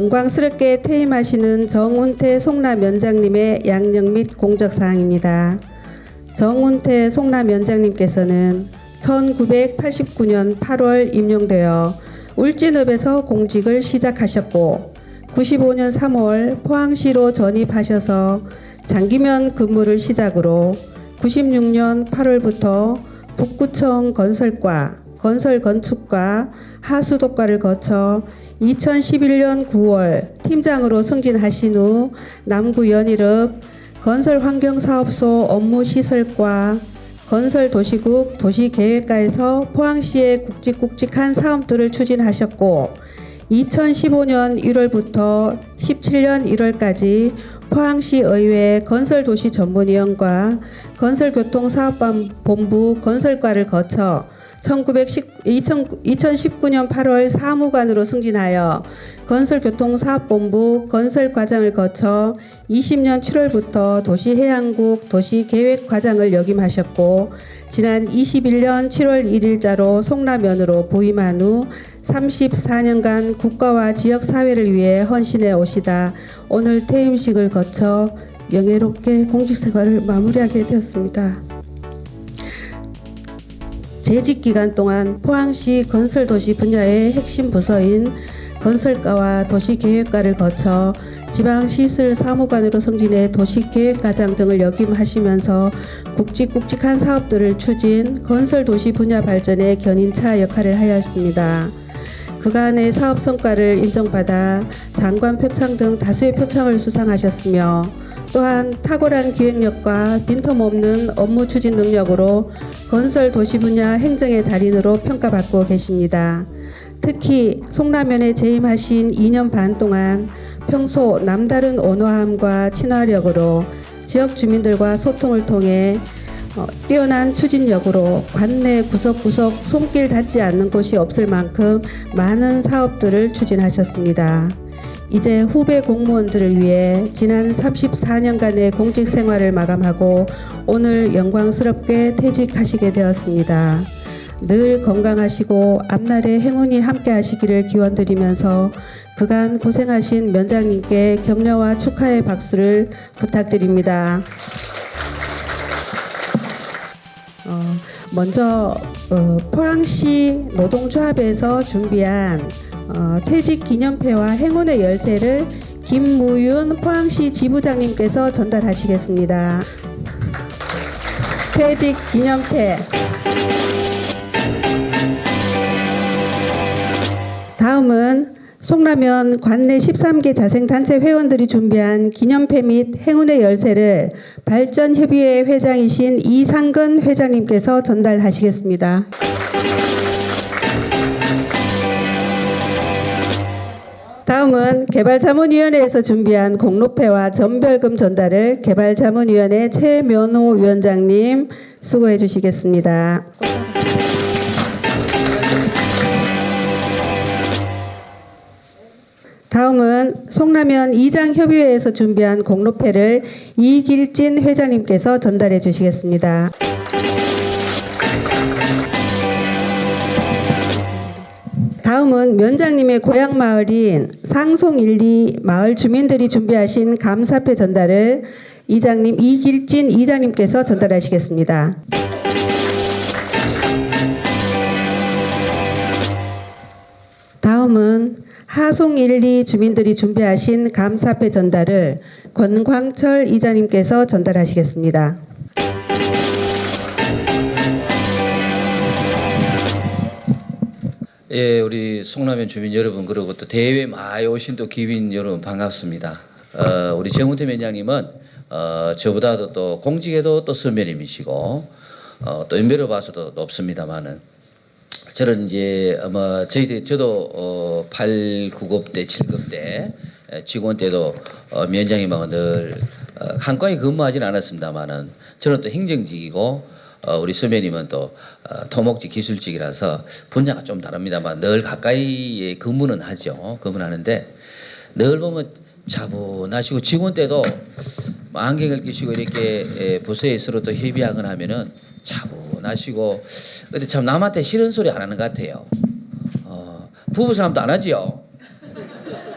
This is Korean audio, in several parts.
영광스럽게 퇴임하시는 정운태 송라면장님의 양력 및 공적 사항입니다. 정운태 송라면장님께서는 1989년 8월 임용되어 울진읍에서 공직을 시작하셨고 95년 3월 포항시로 전입하셔서 장기면 근무를 시작으로 96년 8월부터 북구청 건설과 건설 건축과 하수도과를 거쳐 2011년 9월 팀장으로 승진하신 후 남구 연일읍 건설환경사업소 업무시설과 건설도시국 도시계획과에서 포항시의 굵직굵직한 사업들을 추진하셨고 2015년 1월부터 17년 1월까지 포항시 의회 건설도시 전문위원과 건설교통사업본부 건설과를 거쳐 1910, 2019년 8월 사무관으로 승진하여 건설교통사업본부 건설과장을 거쳐 20년 7월부터 도시해양국 도시계획과장을 역임하셨고 지난 21년 7월 1일자로 송라면으로 부임한 후 34년간 국가와 지역 사회를 위해 헌신해 오시다 오늘 퇴임식을 거쳐 영예롭게 공직 생활을 마무리하게 되었습니다. 재직 기간 동안 포항시 건설도시 분야의 핵심 부서인 건설과와 도시계획과를 거쳐 지방시설 사무관으로 승진해 도시계획과장 등을 역임하시면서 굵직굵직한 사업들을 추진 건설도시 분야 발전에 견인차 역할을 하였습니다. 그간의 사업 성과를 인정받아 장관 표창 등 다수의 표창을 수상하셨으며 또한 탁월한 기획력과 빈틈없는 업무 추진 능력으로 건설 도시 분야 행정의 달인으로 평가받고 계십니다. 특히 송라면에 재임하신 2년 반 동안 평소 남다른 온화함과 친화력으로 지역 주민들과 소통을 통해 어, 뛰어난 추진력으로 관내 구석구석 손길 닿지 않는 곳이 없을 만큼 많은 사업들을 추진하셨습니다. 이제 후배 공무원들을 위해 지난 34년간의 공직 생활을 마감하고 오늘 영광스럽게 퇴직하시게 되었습니다. 늘 건강하시고 앞날에 행운이 함께 하시기를 기원드리면서 그간 고생하신 면장님께 격려와 축하의 박수를 부탁드립니다. 어, 먼저 어, 포항시 노동조합에서 준비한 어, 퇴직 기념패와 행운의 열쇠를 김무윤 포항시 지부장님께서 전달하시겠습니다. 퇴직 기념패. 다음은 송라면 관내 13개 자생단체 회원들이 준비한 기념패 및 행운의 열쇠를 발전협의회 회장이신 이상근 회장님께서 전달하시겠습니다. 다음은 개발자문위원회에서 준비한 공로패와 전별금 전달을 개발자문위원회 최면호 위원장님 수고해 주시겠습니다. 다음은 송라면 이장 협의회에서 준비한 공로패를 이길진 회장님께서 전달해 주시겠습니다. 다음은 면장님의 고향 마을인 상송 1, 2 마을 주민들이 준비하신 감사패 전달을 이장님 이길진 이장님께서 전달하시겠습니다. 다음은 하송 1, 2 주민들이 준비하신 감사패 전달을 권광철 이장님께서 전달하시겠습니다. 예, 우리 송라면 주민 여러분 그리고 또 대회 많이 오신 또 기빈 여러분 반갑습니다. 어, 우리 정우태 면장님은 어, 저보다도 또 공직에도 또 선배님이시고 어, 또 연배로 봐서도 높습니다만은 저는 이제 아마 저희들 저도 어, 8, 9급 때, 7급 때 에, 직원 때도 어, 면장님하고 늘 어, 한과에 근무하지는 않았습니다만은 저는 또 행정직이고 어, 우리 선배님은 또 어, 토목직 기술직이라서 분야가 좀 다릅니다만 늘 가까이에 근무는 하죠. 근무는 하는데 늘 보면 차분하시고 직원 때도 안경을 끼시고 이렇게 에, 부서에 서로 또 협의하거나 하면은 차분하시고 근데 참 남한테 싫은 소리 안 하는 것 같아요. 어, 부부 싸움도 안 하지요.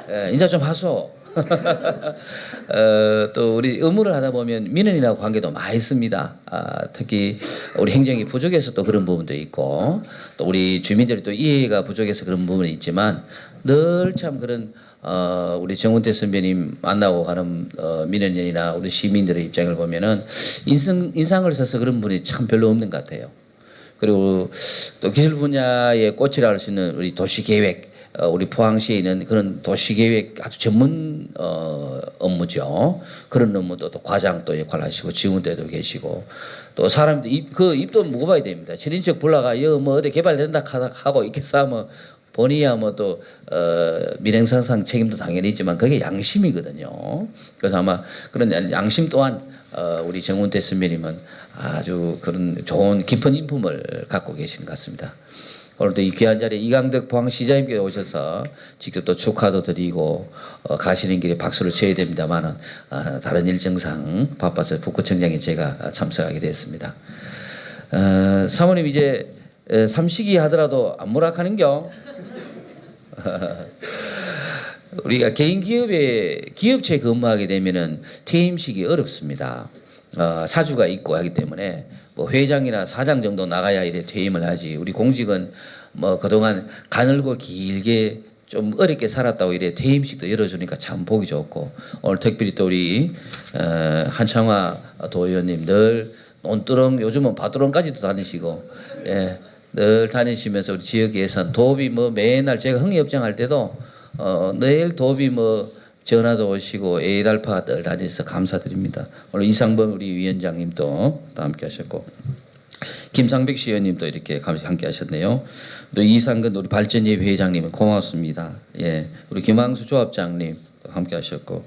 예, 예, 인사 좀 하소. 어, 또 우리 의무를 하다 보면 민원이나 관계도 많이 있습니다. 아, 특히 우리 행정이 부족해서 또 그런 부분도 있고 또 우리 주민들이 또 이해가 부족해서 그런 부분이 있지만 늘 참 그런 어, 우리 정운태 선배님 만나고 가는 어, 민원인이나 우리 시민들의 입장을 보면은 인상, 인상을 써서 그런 분이 참 별로 없는 것 같아요. 그리고 또 기술 분야의 꽃이라 할 수 있는 우리 도시 계획 어, 우리 포항시에 있는 그런 도시 계획 아주 전문 어, 업무죠. 그런 업무도 또 과장 또 역할 하시고 지원대도 계시고 또 사람들 입, 그 입도 무거워야 됩니다. 친인척 불러가 여뭐 어디 개발된다 하고 이렇게 싸면 본이야 뭐또 어, 민행상상 책임도 당연히 있지만 그게 양심이거든요. 그래서 아마 그런 양심 또한 어, 우리 정운태 선배님은 아주 그런 좋은 깊은 인품을 갖고 계시는 것 같습니다. 오늘도 이 귀한 자리에 이강덕 포항시장님께 오셔서 직접 또 축하도 드리고 어, 가시는 길에 박수를 쳐야 됩니다만은 아, 다른 일정상 바빠서 북구청장에 제가 참석하게 됐습니다. 어, 사모님 이제 에, 삼식이 하더라도 안 무락하는겨. 우리가 개인 기업에 기업체 근무하게 되면은 퇴임식이 어렵습니다. 어, 사주가 있고 하기 때문에 뭐 회장이나 사장 정도 나가야 이래 퇴임을 하지. 우리 공직은 뭐 그동안 가늘고 길게 좀 어렵게 살았다고 이래 퇴임식도 열어주니까 참 보기 좋고 오늘 특별히 또 우리 어, 한창화 도의원님 늘 논두렁 요즘은 바두렁까지도 다니시고 예, 늘 다니시면서 우리 지역 예산 도비 뭐 매날 제가 흥의협정 할 때도 어, 내일 도비 뭐 전화도 오시고 에이달파 늘 다니셔서 감사드립니다. 오늘 이상범 우리 위원장님도 또 함께 하셨고 김상백 시의원님도 이렇게 감- 함께 하셨네요. 또 이상근 우리 발전예 회장님 고맙습니다. 예, 우리 김항수 조합장님 또 함께 하셨고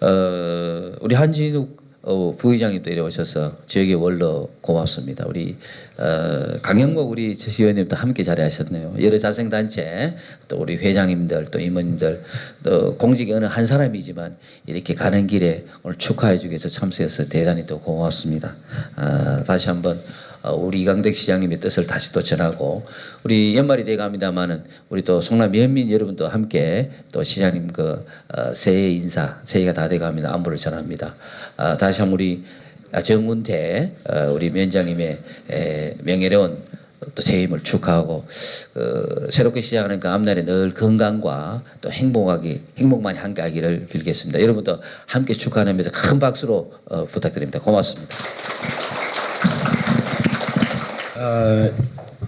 어, 우리 한진욱 어, 부의장님도 이래 오셔서 지역의 원로 고맙습니다. 우리 어, 강영목 우리 시의원님도 함께 자리하셨네요. 여러 자생단체 또 우리 회장님들 또 임원님들 또 공직의 어느 한 사람이지만 이렇게 가는 길에 오늘 축하해 주기 위해서 참석해서 대단히 또 고맙습니다. 아, 다시 한번 어, 우리 이강덕 시장님의 뜻을 다시 또 전하고 우리 연말이 돼갑니다마는 우리 또 송남 연민 여러분도 함께 또 시장님 그 어, 새해 인사 새해가 다 돼갑니다 안부를 전합니다. 아, 다시 한번 우리 아, 정운태 어, 우리 위원장님의 에, 명예로운 또 재임을 축하하고 어, 새롭게 시작하는 그 앞날에 늘 건강과 또 행복하기 행복만이 함께하기를 빌겠습니다. 여러분도 함께 축하하면서 큰 박수로 어, 부탁드립니다. 고맙습니다. 어,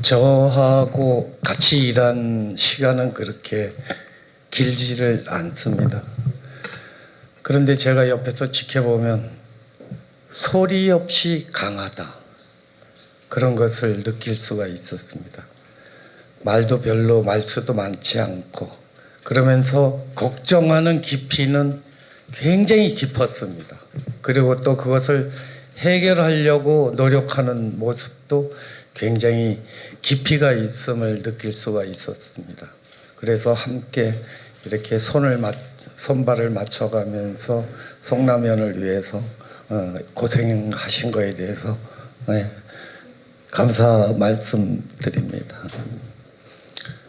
저하고 같이 일한 시간은 그렇게 길지를 않습니다. 그런데 제가 옆에서 지켜보면 소리 없이 강하다. 그런 것을 느낄 수가 있었습니다. 말도 별로 말수도 많지 않고 그러면서 걱정하는 깊이는 굉장히 깊었습니다. 그리고 또 그것을 해결하려고 노력하는 모습도 굉장히 깊이가 있음을 느낄 수가 있었습니다. 그래서 함께 이렇게 손을 맞, 손발을 맞춰가면서 송라면을 위해서 어, 고생하신 거에 대해서 네, 감사 말씀드립니다.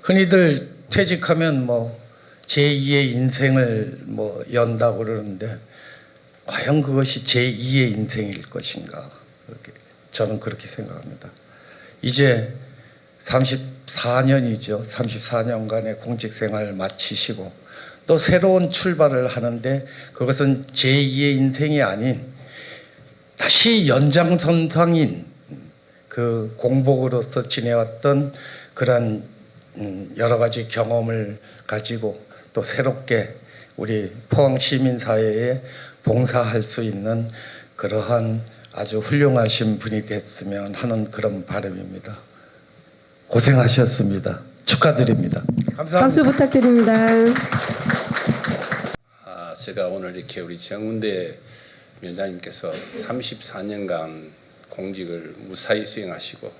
흔히들 퇴직하면 뭐 제2의 인생을 뭐 연다고 그러는데 과연 그것이 제2의 인생일 것인가? 저는 그렇게 생각합니다. 이제 34년이죠. 34년간의 공직 생활을 마치시고 또 새로운 출발을 하는데 그것은 제2의 인생이 아닌 다시 연장선상인 그 공복으로서 지내왔던 그런 음, 여러 가지 경험을 가지고 또 새롭게 우리 포항 시민 사회에 봉사할 수 있는 그러한 아주 훌륭하신 분이 됐으면 하는 그런 바람입니다. 고생하셨습니다. 축하드립니다. 감사합니다. 박수 부탁드립니다. 아, 제가 오늘 이렇게 우리 정운대 위원장님께서 34년간 공직을 무사히 수행하시고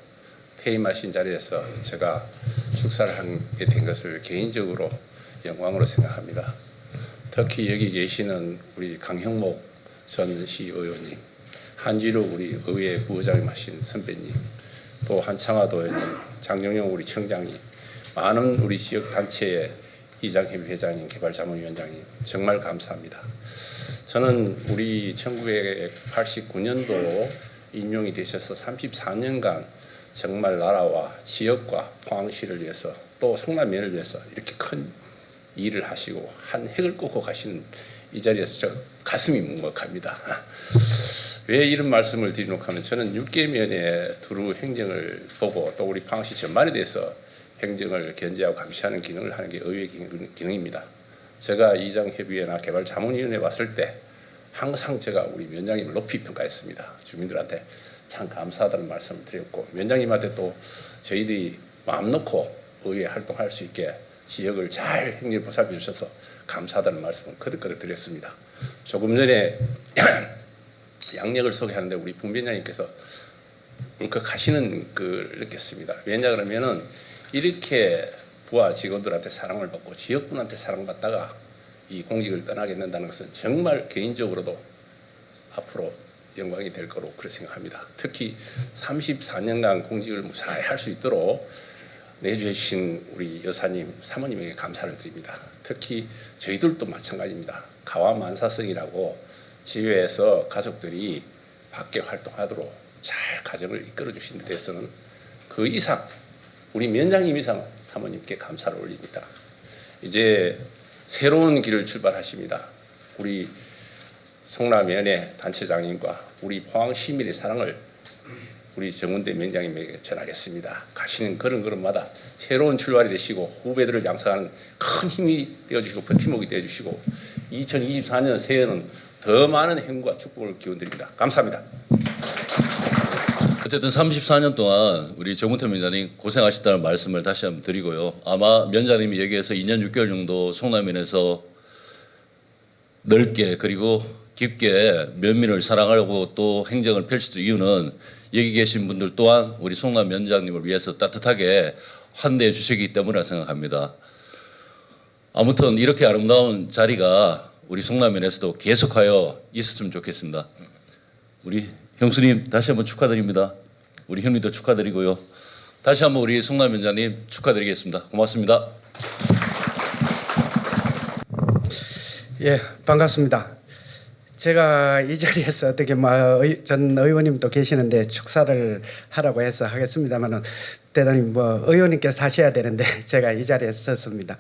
퇴임하신 자리에서 제가 축사를 하게 된 것을 개인적으로 영광으로 생각합니다. 특히 여기 계시는 우리 강형목 전 시의원님, 한지로 우리 의회 부의장님 하신 선배님, 또 한창화 도의원님, 장영용 우리 청장님, 많은 우리 지역 단체의 이장협 회장님, 개발자문위원장님 정말 감사합니다. 저는 우리 1989년도 임용이 되셔서 34년간 정말 나라와 지역과 포항시를 위해서 또 성남면을 위해서 이렇게 큰 일을 하시고 한 획을 꽂고 가시는 이 자리에서 저 가슴이 먹먹합니다. 왜 이런 말씀을 드리노까 하면 저는 육계면의 두루 행정을 보고 또 우리 포항시 전반에 대해서 행정을 견제하고 감시하는 기능을 하는 게 의회 기능- 기능입니다. 제가 이장 협의회나 개발 자문위원회 왔을 때 항상 제가 우리 위원장님을 높이 평가했습니다. 주민들한테 참 감사하다는 말씀을 드렸고 위원장님한테 또 저희들이 마음 놓고 의회 활동할 수 있게 지역을 잘 행정 보살펴 주셔서 감사하다는 말씀을 거듭거듭 드렸습니다. 조금 전에 양력을 소개하는데 우리 분변장님께서 울컥하시는 걸 느꼈습니다. 왜냐 그러면은 이렇게 부하 직원들한테 사랑을 받고 지역분한테 사랑받다가 이 공직을 떠나게 된다는 것은 정말 개인적으로도 앞으로 영광이 될 거로 그렇게 생각합니다. 특히 34년간 공직을 무사히 할 수 있도록 내주해 주신 우리 여사님, 사모님에게 감사를 드립니다. 특히 저희들도 마찬가지입니다. 가와 만사성이라고 지회에서 가족들이 밖에 활동하도록 잘 가정을 이끌어 주신 데 대해서는 그 이상 우리 면장님 이상 사모님께 감사를 올립니다. 이제 새로운 길을 출발하십니다. 우리 성남연의 단체장님과 우리 포항 시민의 사랑을 우리 정운대 면장님에게 전하겠습니다. 가시는 그런 걸음마다 새로운 출발이 되시고 후배들을 양성하는 큰 힘이 되어주시고 버팀목이 되어주시고 2024년 새해는 더 많은 행복과 축복을 기원드립니다. 감사합니다. 어쨌든 34년 동안 우리 정우태 위원장님 고생하셨다는 말씀을 다시 한번 드리고요. 아마 위원장님이 여기에서 2년 6개월 정도 송남면에서 넓게 그리고 깊게 면민을 사랑하고 또 행정을 펼칠 이유는 여기 계신 분들 또한 우리 송남 위원장님을 위해서 따뜻하게 환대해 주시기 때문이라 생각합니다. 아무튼 이렇게 아름다운 자리가 우리 송남면에서도 계속하여 있었으면 좋겠습니다. 우리 형수님 다시 한번 축하드립니다. 우리 형님도 축하드리고요. 다시 한번 우리 송남 위원장님 축하드리겠습니다. 고맙습니다. 예, 반갑습니다. 제가 이 자리에서 어떻게 뭐전 의원님도 계시는데 축사를 하라고 해서 하겠습니다만은 대단히 뭐 의원님께서 하셔야 되는데 제가 이 자리에 섰습니다.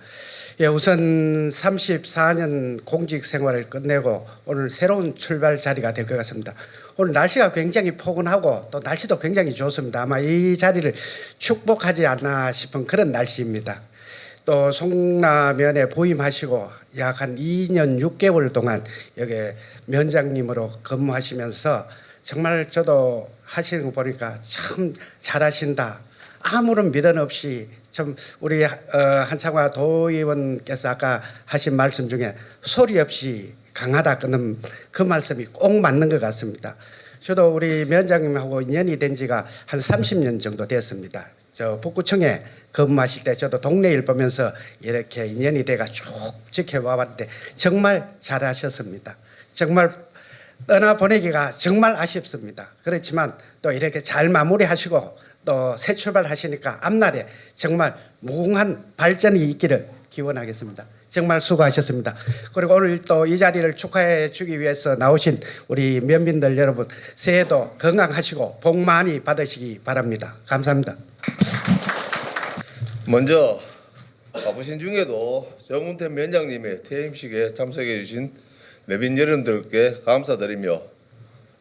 예, 우선 34년 공직 생활을 끝내고 오늘 새로운 출발 자리가 될 것 같습니다. 오늘 날씨가 굉장히 포근하고 또 날씨도 굉장히 좋습니다. 아마 이 자리를 축복하지 않나 싶은 그런 날씨입니다. 또 송라면에 부임하시고 약 한 2년 6개월 동안 여기 면장님으로 근무하시면서 정말 저도 하시는 거 보니까 참 잘하신다. 아무런 미련 없이 좀 우리 어, 한창화 도의원께서 아까 하신 말씀 중에 소리 없이 강하다 그는 그 말씀이 꼭 맞는 것 같습니다. 저도 우리 면장님하고 인연이 된 지가 한 30년 정도 됐습니다. 저 북구청에 근무하실 때 저도 동네 일 보면서 이렇게 인연이 돼가 쭉 지켜와 봤는데 정말 잘하셨습니다. 정말 떠나 보내기가 정말 아쉽습니다. 그렇지만 또 이렇게 잘 마무리하시고 또 새 출발하시니까 앞날에 정말 무궁한 발전이 있기를 기원하겠습니다. 정말 수고하셨습니다. 그리고 오늘 또 이 자리를 축하해 주기 위해서 나오신 우리 면민들 여러분 새해도 건강하시고 복 많이 받으시기 바랍니다. 감사합니다. 먼저 바쁘신 중에도 정운태 위원장님의 퇴임식에 참석해 주신 내빈 여러분들께 감사드리며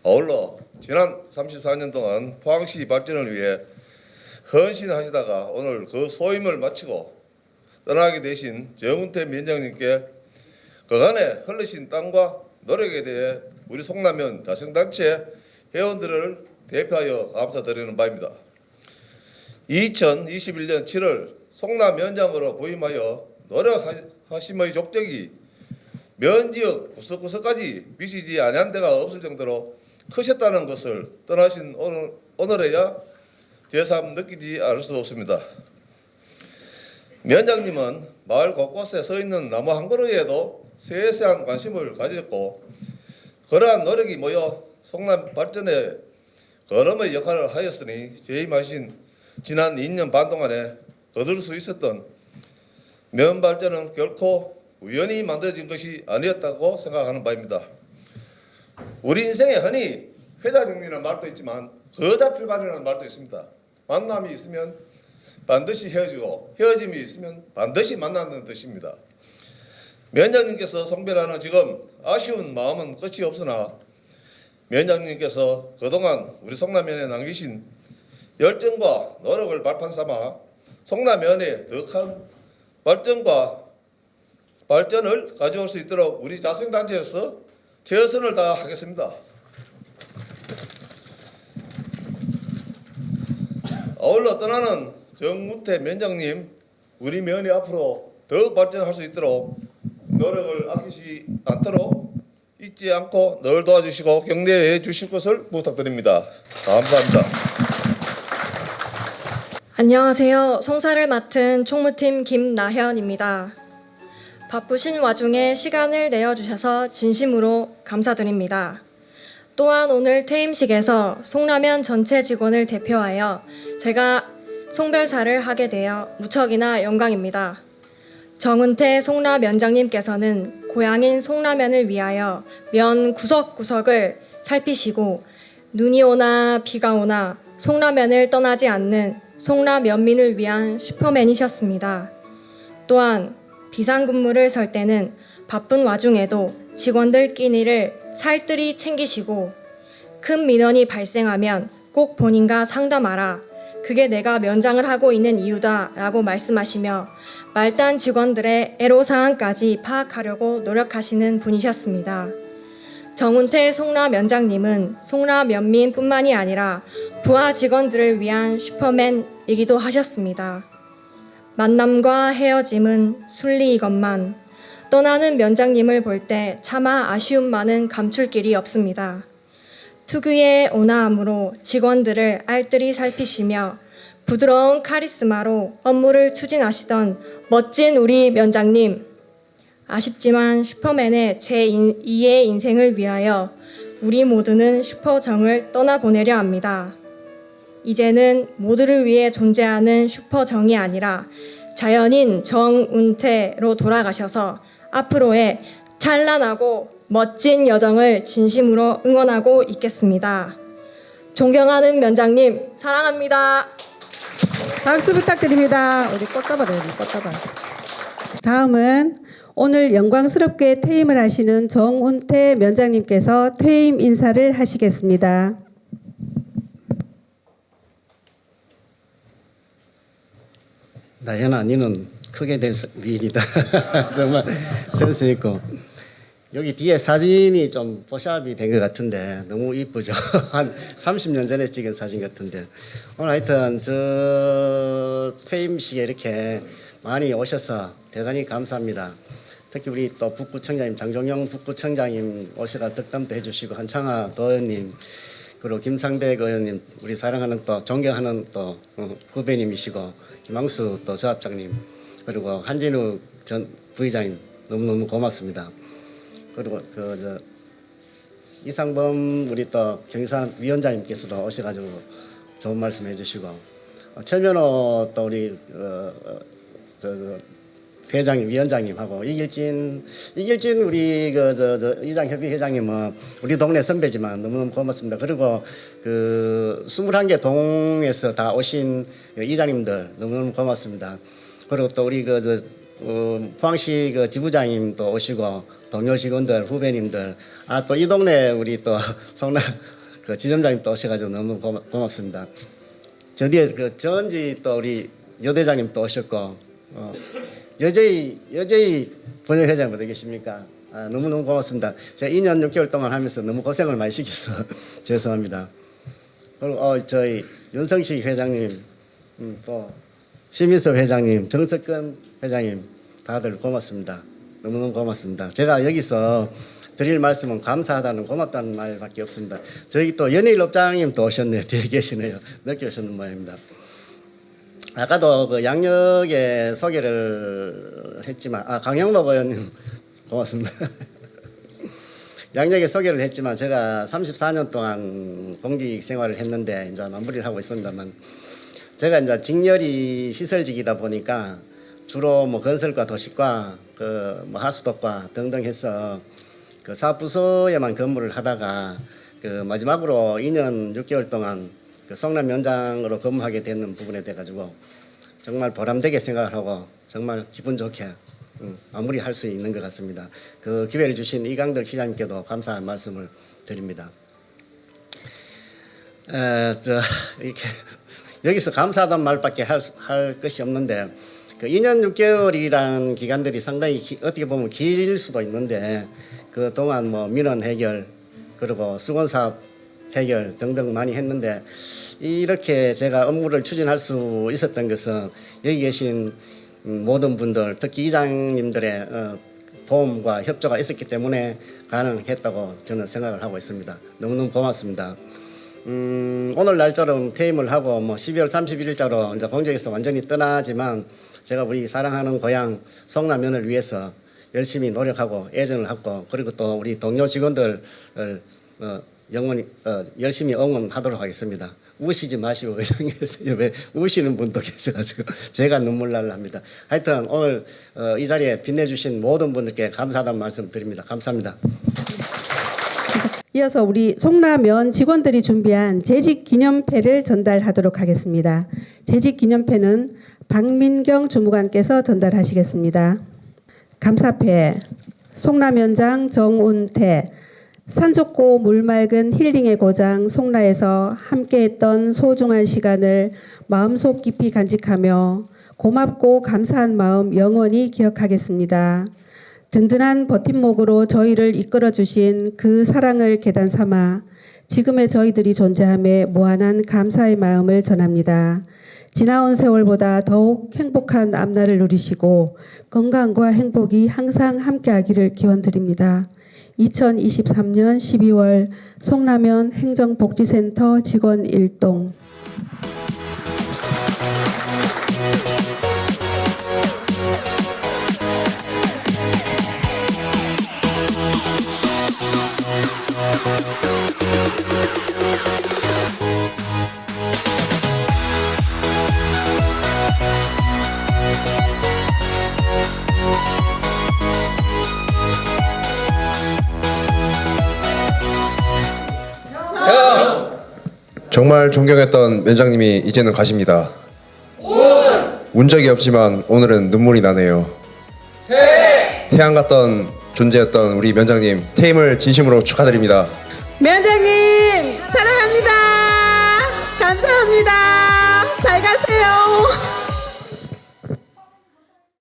아울러 지난 34년 동안 포항시 발전을 위해 헌신하시다가 오늘 그 소임을 마치고 떠나게 되신 정운태 위원장님께 그간의 흘리신 땀과 노력에 대해 우리 송남면 자생단체 회원들을 대표하여 감사드리는 바입니다. 2021년 7월 송남 면장으로 부임하여 노력하심의 족적이 면지역 구석구석까지 미치지 아니한 데가 없을 정도로 크셨다는 것을 떠나신 오늘, 오늘에야 제삼 느끼지 않을 수 없습니다. 면장님은 마을 곳곳에 서 있는 나무 한 그루에도 세세한 관심을 가졌고 그러한 노력이 모여 송남 발전에 걸음의 역할을 하였으니 재임하신 지난 2년 반 동안에 거둘 수 있었던 면 발전은 결코 우연히 만들어진 것이 아니었다고 생각하는 바입니다. 우리 인생에 흔히 회자 정리라는 말도 있지만 거다필반이라는 말도 있습니다. 만남이 있으면 반드시 헤어지고 헤어짐이 있으면 반드시 만난다는 뜻입니다. 위원장님께서 송별하는 지금 아쉬운 마음은 끝이 없으나 위원장님께서 그동안 우리 성남면에 남기신 열정과 노력을 발판 삼아 성남면에 더큰 발전과 발전을 가져올 수 있도록 우리 자생단체에서 최선을 다하겠습니다. 아울러 떠나는 정무태 면장님, 우리 면이 앞으로 더 발전할 수 있도록 노력을 아끼지 않도록 잊지 않고 늘 도와주시고 격려해 주실 것을 부탁드립니다. 감사합니다. 안녕하세요. 송사를 맡은 총무팀 김나현입니다. 바쁘신 와중에 시간을 내어주셔서 진심으로 감사드립니다. 또한 오늘 퇴임식에서 송라면 전체 직원을 대표하여 제가 송별사를 하게 되어 무척이나 영광입니다. 정은태 송라 면장님께서는 고향인 송라면을 위하여 면 구석구석을 살피시고 눈이 오나 비가 오나 송라면을 떠나지 않는 송라면민을 위한 슈퍼맨이셨습니다. 또한 비상근무를 설 때는 바쁜 와중에도 직원들 끼니를 살뜰히 챙기시고 큰 민원이 발생하면 꼭 본인과 상담하라. 그게 내가 면장을 하고 있는 이유다. 라고 말씀하시며 말단 직원들의 애로사항까지 파악하려고 노력하시는 분이셨습니다. 정운태 송라 면장님은 송라 면민뿐만이 아니라 부하 직원들을 위한 슈퍼맨이기도 하셨습니다. 만남과 헤어짐은 순리이건만 떠나는 면장님을 볼 때 차마 아쉬움만은 감출 길이 없습니다. 특유의 온화함으로 직원들을 알뜰히 살피시며 부드러운 카리스마로 업무를 추진하시던 멋진 우리 면장님. 아쉽지만 슈퍼맨의 제2의 인생을 위하여 우리 모두는 슈퍼정을 떠나보내려 합니다. 이제는 모두를 위해 존재하는 슈퍼정이 아니라 자연인 정운태로 돌아가셔서 앞으로의 찬란하고 멋진 여정을 진심으로 응원하고 있겠습니다. 존경하는 면장님 사랑합니다. 박수 부탁드립니다. 우리 꽃다발 해야지, 꽃다발. 다음은 오늘 영광스럽게 퇴임을 하시는 정운태 면장님께서 퇴임 인사를 하시겠습니다. 나연아, 니는 크게 될 미인이다. 정말 센스 있고. 여기 뒤에 사진이 좀 포샵이 된 것 같은데 너무 이쁘죠. 한 30년 전에 찍은 사진 같은데 오늘 하여튼 저 퇴임식에 이렇게 많이 오셔서 대단히 감사합니다. 특히 우리 또 북구청장님 장종영 북구청장님 오셔가 덕담도 해주시고 한창아 도의원님 그리고 김상백 의원님 우리 사랑하는 또 존경하는 또 어, 후배님이시고 김항수 또 저합장님 그리고 한진우 전 부의장님 너무너무 고맙습니다. 그리고 그저 이상범 우리 또 경산 위원장님께서도 오셔가지고 좋은 말씀 해주시고 어, 최면호 또 우리 어, 어, 그, 그 회장님 위원장님하고 이길진 이길진 우리 그저 이장 협의 회장님은 우리 동네 선배지만 너무너무 고맙습니다. 그리고 그 21개 동에서 다 오신 그 이장님들 너무너무 고맙습니다. 그리고 또 우리 그저 어, 포항시 그 지부장님도 오시고 동료 직원들 후배님들 아 또 이 동네 우리 또 성남 그 지점장님도 오셔가지고 너무 고맙습니다. 저 뒤에 그 전지 또 우리 여대장님 또 오셨고 어, 여제이 여제이 번역회장 어디 계십니까? 아, 너무너무 고맙습니다. 제가 2년 6개월 동안 하면서 너무 고생을 많이 시켜서 죄송합니다. 그리고 어, 저희 윤성식 회장님 음, 또 시민섭 회장님 정석근 회장님 다들 고맙습니다. 너무너무 고맙습니다. 제가 여기서 드릴 말씀은 감사하다는 고맙다는 말밖에 없습니다. 저희 또 연예일 업장님 또 오셨네요. 뒤에 계시네요. 늦게 오셨는 모양입니다. 아까도 그 양력에 소개를 했지만 아 강영록 의원님 고맙습니다. 양력에 소개를 했지만 제가 34년 동안 공직 생활을 했는데 이제 마무리를 하고 있습니다만 제가 이제 직렬이 시설직이다 보니까 주로 뭐 건설과 도시과 그 뭐 하수도과 등등 해서 그 사업부서에만 근무를 하다가 그 마지막으로 2년 6개월 동안 그 성남 면장으로 근무하게 되는 부분에 돼 가지고 정말 보람되게 생각을 하고 정말 기분 좋게 음, 마무리할 수 있는 것 같습니다. 그 기회를 주신 이강덕 시장님께도 감사한 말씀을 드립니다. 에, 저 이렇게 여기서 감사하다는 말밖에 할, 수- 할 것이 없는데 그 2년 6개월이라는 기간들이 상당히 기- 어떻게 보면 길 수도 있는데 그 동안 뭐 민원 해결 그리고 수건 사업 해결 등등 많이 했는데 이렇게 제가 업무를 추진할 수 있었던 것은 여기 계신 음, 모든 분들 특히 이장님들의 어, 도움과 협조가 있었기 때문에 가능했다고 저는 생각을 하고 있습니다. 너무너무 고맙습니다. 음, 오늘 날처럼 퇴임을 하고 뭐 12월 31일자로 이제 공직에서 완전히 떠나지만 제가 우리 사랑하는 고향 성남면을 위해서 열심히 노력하고 애정을 갖고 그리고 또 우리 동료 직원들을 어, 영원히 어, 열심히 응원하도록 하겠습니다. 우시지 마시고 의장님께서 왜 우시는 분도 계셔가지고 제가 눈물 날라 합니다. 하여튼 오늘 어, 이 자리에 빛내주신 모든 분들께 감사하다는 말씀 드립니다. 감사합니다. 이어서 우리 송라면 직원들이 준비한 재직 기념패를 전달하도록 하겠습니다. 재직 기념패는 박민경 주무관께서 전달하시겠습니다. 감사패 송라면장 정운태 산 좋고 물 맑은 힐링의 고장 송라에서 함께했던 소중한 시간을 마음속 깊이 간직하며 고맙고 감사한 마음 영원히 기억하겠습니다. 든든한 버팀목으로 저희를 이끌어 주신 그 사랑을 계단 삼아 지금의 저희들이 존재함에 무한한 감사의 마음을 전합니다. 지나온 세월보다 더욱 행복한 앞날을 누리시고 건강과 행복이 항상 함께하기를 기원드립니다. 2023년 12월 송라면 행정복지센터 직원 일동 정말 존경했던 면장님이 이제는 가십니다. 운 적이 없지만 오늘은 눈물이 나네요. 태양 같던 존재였던 우리 면장님 퇴임을 진심으로 축하드립니다. 면장님 사랑합니다. 감사합니다. 잘 가세요.